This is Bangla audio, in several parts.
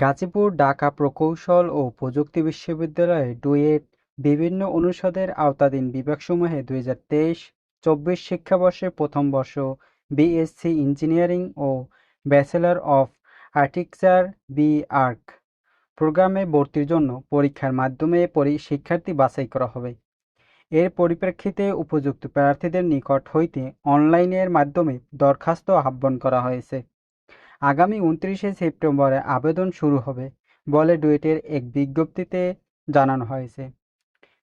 গাজীপুর, ঢাকা প্রকৌশল ও প্রযুক্তি বিশ্ববিদ্যালয়ে ডুয়েট বিভিন্ন অনুষদের আওতাধীন বিভাগসমূহে দুই হাজার তেইশ, চব্বিশ শিক্ষাবর্ষের প্রথম বর্ষ, BSc engineering O bachelor of architecture B arch প্রোগ্রামে ভর্তির জন্য পরীক্ষার মাধ্যমে পরি- শিক্ষার্থী বাছাই করা হবে। এর পরিপ্রেক্ষিতে উপযুক্ত প্রার্থীদের নিকট হইতে অনলাইনের মাধ্যমে দরখাস্ত আহ্বান করা হয়েছে। আগামী উনত্রিশে সেপ্টেম্বরে আবেদন শুরু হবে বলে ডুয়েটের এক বিজ্ঞপ্তিতে জানানো হয়েছে।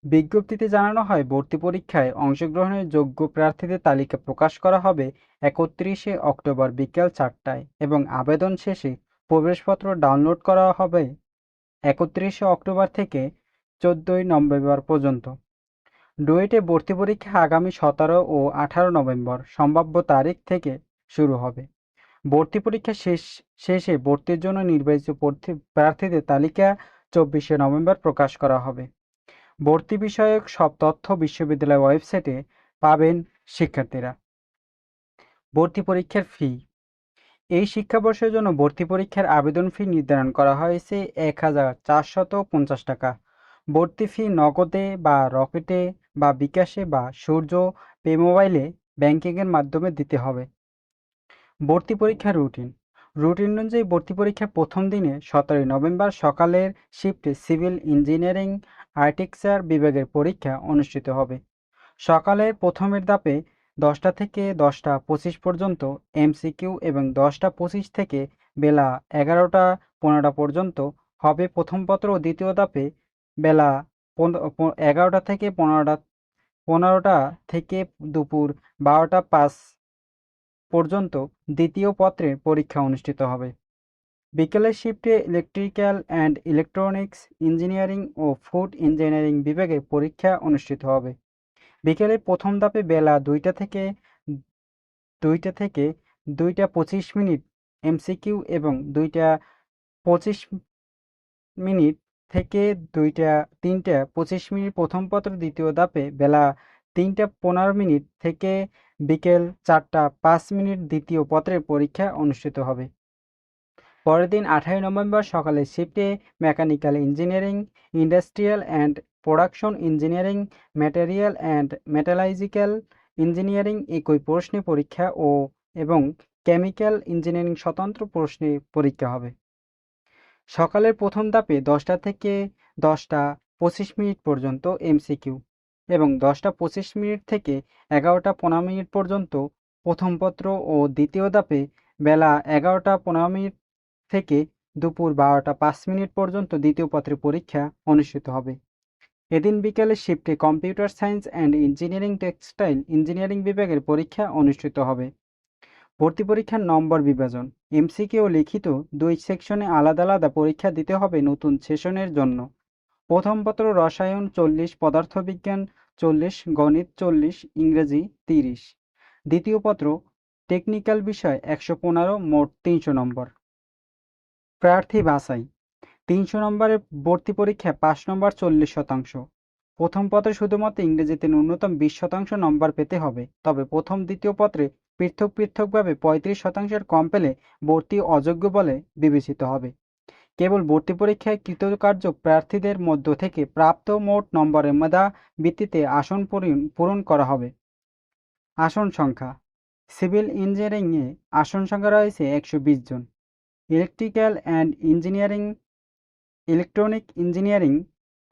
বিজ্ঞপ্তিতে জানানো হয়, ভর্তি পরীক্ষায় অংশগ্রহণের যোগ্য প্রার্থীদের তালিকা প্রকাশ করা হবে একত্রিশে অক্টোবর বিকেল চারটায় এবং আবেদন শেষে প্রবেশপত্র ডাউনলোড করা হবে একত্রিশে অক্টোবর থেকে চোদ্দোই নভেম্বর পর্যন্ত। ডুয়েটে ভর্তি পরীক্ষা আগামী সতেরো ও আঠারো নভেম্বর সম্ভাব্য তারিখ থেকে শুরু হবে। ভর্তি পরীক্ষা শেষ, শেষে ভর্তির জন্য নির্বাচিত প্রার্থীদের তালিকা চব্বিশে নভেম্বর প্রকাশ করা হবে। ভর্তি বিষয়ক সব তথ্য বিশ্ববিদ্যালয় ওয়েবসাইটে পাবেন শিক্ষার্থীরা। ভর্তি পরীক্ষার ফি। এই শিক্ষাবর্ষের জন্য ভর্তি পরীক্ষার আবেদন ফি নির্ধারণ করা হয়েছে এক হাজার চারশত পঞ্চাশ টাকা। ভর্তি ফি নগদে বা রকেটে বা বিকাশে বা সূর্য পে মোবাইলে ব্যাংকিংয়ের মাধ্যমে দিতে হবে। ভর্তি পরীক্ষার রুটিন রুটিন অনুযায়ী ভর্তি পরীক্ষার প্রথম দিনে সতেরোই নভেম্বর সকালের শিফটে সিভিল ইঞ্জিনিয়ারিং আর্কিটেকচার বিভাগের পরীক্ষা অনুষ্ঠিত হবে। সকালের প্রথমের দাপে দশটা থেকে দশটা পঁচিশ পর্যন্ত এমসিকিউ এবং দশটা পঁচিশ থেকে বেলা এগারোটা পনেরোটা পর্যন্ত হবে প্রথম পত্র ও দ্বিতীয় দাপে বেলা এগারোটা থেকে পনেরোটা পনেরোটা থেকে দুপুর বারোটা পাঁচ পর্যন্ত দ্বিতীয় পত্রের পরীক্ষা অনুষ্ঠিত হবে। বিকেলের শিফটে ইলেকট্রিক্যাল অ্যান্ড ইলেকট্রনিক্স, ইঞ্জিনিয়ারিং ও ফুড ইঞ্জিনিয়ারিং বিভাগের পরীক্ষা অনুষ্ঠিত হবে। বিকেলের প্রথম ধাপে বেলা দুইটা থেকে দুইটা থেকে দুইটা পঁচিশ মিনিট এমসিকিউ এবং দুইটা পঁচিশ মিনিট থেকে দুইটা তিনটা পঁচিশ মিনিট প্রথম পত্র দ্বিতীয় ধাপে বেলা তিনটা পনেরো মিনিট থেকে বিকেল চারটা পাঁচ মিনিট দ্বিতীয় পত্রের পরীক্ষা অনুষ্ঠিত হবে। পরের দিন আঠারোই নভেম্বর সকালে শিফটে mechanical engineering, industrial and production engineering, material and metallurgical engineering একই প্রশ্নে পরীক্ষা ও এবং কেমিক্যাল ইঞ্জিনিয়ারিং স্বতন্ত্র প্রশ্নে পরীক্ষা হবে। সকালের প্রথম ধাপে দশটা থেকে দশটা পঁচিশ মিনিট পর্যন্ত এমসিকিউ। এবং দশটা পঁচিশ মিনিট থেকে এগারোটা পনেরো মিনিট পর্যন্ত প্রথম পত্র ও দ্বিতীয় ধাপে বেলা এগারোটা পনেরো মিনিট থেকে দুপুর বারোটা পাঁচ মিনিট পর্যন্ত দ্বিতীয় পত্রের পরীক্ষা অনুষ্ঠিত হবে। এদিন বিকেলে শিফটে computer science and engineering textile engineering বিভাগের পরীক্ষা অনুষ্ঠিত হবে। ভর্তি পরীক্ষার নম্বর বিভাজন। এমসিকিউ ও লিখিত দুই সেকশনে আলাদা আলাদা পরীক্ষা দিতে হবে নতুন সেশনের জন্য। প্রথম পত্র রসায়ন চল্লিশ, পদার্থবিজ্ঞান চল্লিশ, গণিত চল্লিশ, ইংরেজি তিরিশ। দ্বিতীয় পত্র, টেকনিক্যাল বিষয় একশো পনেরো, মোট তিনশো নম্বর। প্রার্থী বাছাই। তিনশো নম্বরের ভর্তি পরীক্ষায় পাঁচ নম্বর চল্লিশ শতাংশ। প্রথম পত্রে শুধুমাত্র ইংরেজিতে ন্যূনতম বিশ শতাংশ নম্বর পেতে হবে। তবে প্রথম দ্বিতীয় পত্রে পৃথক পৃথকভাবে পঁয়ত্রিশ শতাংশের কম পেলে ভর্তি অযোগ্য বলে বিবেচিত হবে। কেবল ভর্তি পরীক্ষায় কৃতকার্য প্রার্থীদের মধ্য থেকে প্রাপ্ত মোট নম্বরের মেধা ভিত্তিতে আসন পূরণ করা হবে। আসন সংখ্যা। সিভিল ইঞ্জিনিয়ারিংয়ে আসন সংখ্যা রয়েছে একশো বিশ জন। Electrical and engineering, electronic engineering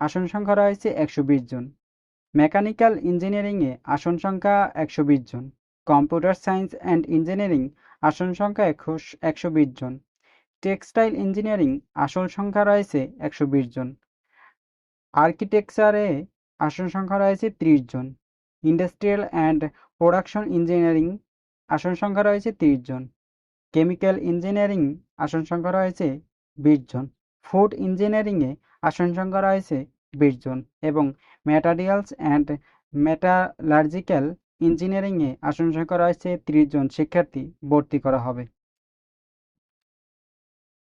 আসন সংখ্যা রয়েছে একশো বিশ জন। মেকানিক্যাল ইঞ্জিনিয়ারিংয়ে আসন সংখ্যা একশো বিশ জন। কম্পিউটার সায়েন্স অ্যান্ড ইঞ্জিনিয়ারিং আসন সংখ্যা একশো বিশ জন। টেক্সটাইল ইঞ্জিনিয়ারিং আসন সংখ্যা রয়েছে একশো বিশ জন। আর্কিটেকচারে আসন সংখ্যা রয়েছে ত্রিশ জন। ইন্ডাস্ট্রিয়াল অ্যান্ড প্রোডাকশন ইঞ্জিনিয়ারিং আসন সংখ্যা রয়েছে তিরিশ জন। কেমিক্যাল ইঞ্জিনিয়ারিং আসন সংখ্যা রয়েছে বিশ জন। ফুড ইঞ্জিনিয়ারিংয়ে আসন সংখ্যা রয়েছে বিশ জন এবং ম্যাটারিয়ালস অ্যান্ড মেটালার্জিক্যাল ইঞ্জিনিয়ারিংয়ে আসন সংখ্যা রয়েছে ত্রিশ জন। শিক্ষার্থী ভর্তি করা হবে।